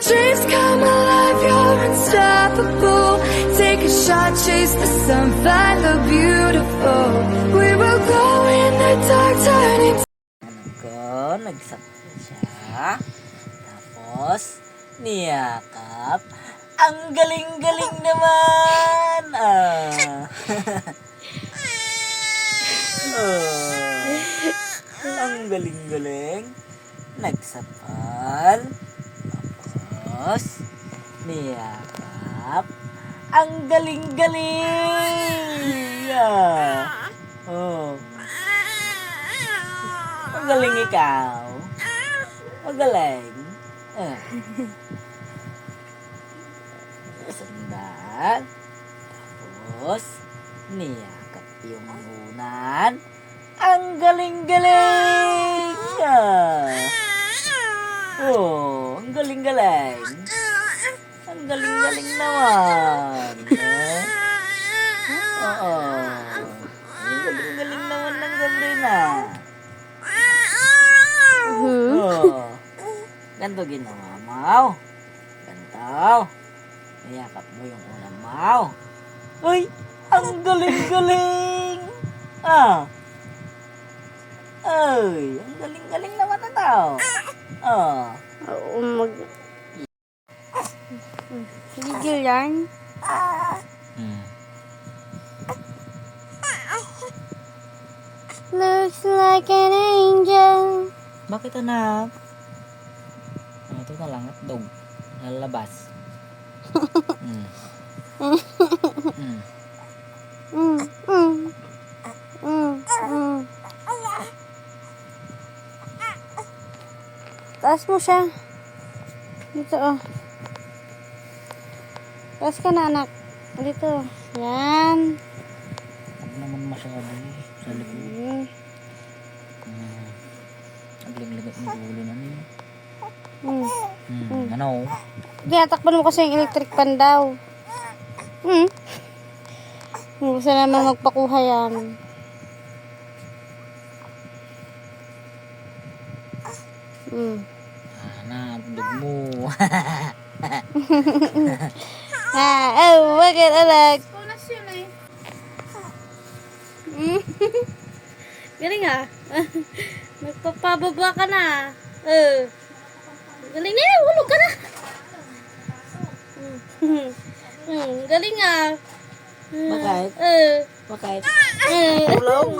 the unstoppable. Take a shot, chase the sun, find the beautiful. We will glow in the dark, turning ko, nagsakit siya. Tapos, niyakap. Ang galing-galing naman! Ah. oh. Ang galing-galing. Nagsapal. Tapos, niyakap. Ang galing-galing! Ah. Oh. Magaling ikaw. Magaling. Ah. Sandal. Tapos, niyakap yung unan. Ang galing-galing! Ah. Oh, ang galing-galing. Naman. Ah. Oo. Ang galing-galing naman ng Sabrina. Oh. Ganto ginawa mo. Ganto. Niyakap mo yung unang mau. Uy, ang galing-galing. Ah. Ay, ang galing-galing naman na tao. Oh. Oo, mag... Gigil yan. Hmm. Looks like an angel. Bakit anak? Ah, Ito na lang, dog. Lalabas. Hmm. Hmm. Mm, mm. Mm, mm. Taas mo siya. Dito, oh. Taas ka na, anak. Dito. Yan. Huwag naman masyado eh, sa likod. Mm. Hmm. Nagligligat ng ulo na niya. Mm. Hmm. Ano? Tinatakpan mo kasi yung electric pan daw. Hmm. Gusto naman magpakuha yan. Hmm. Anak, dog mo. Ah, oh, bakit anak? Punas yun eh. Hmm. Galing ah. Nagpapababa ka na. Eh. Galing na hulog ka na. Hmm. Hmm, galing ah. Bakit? Eh. Bakit? Tulong!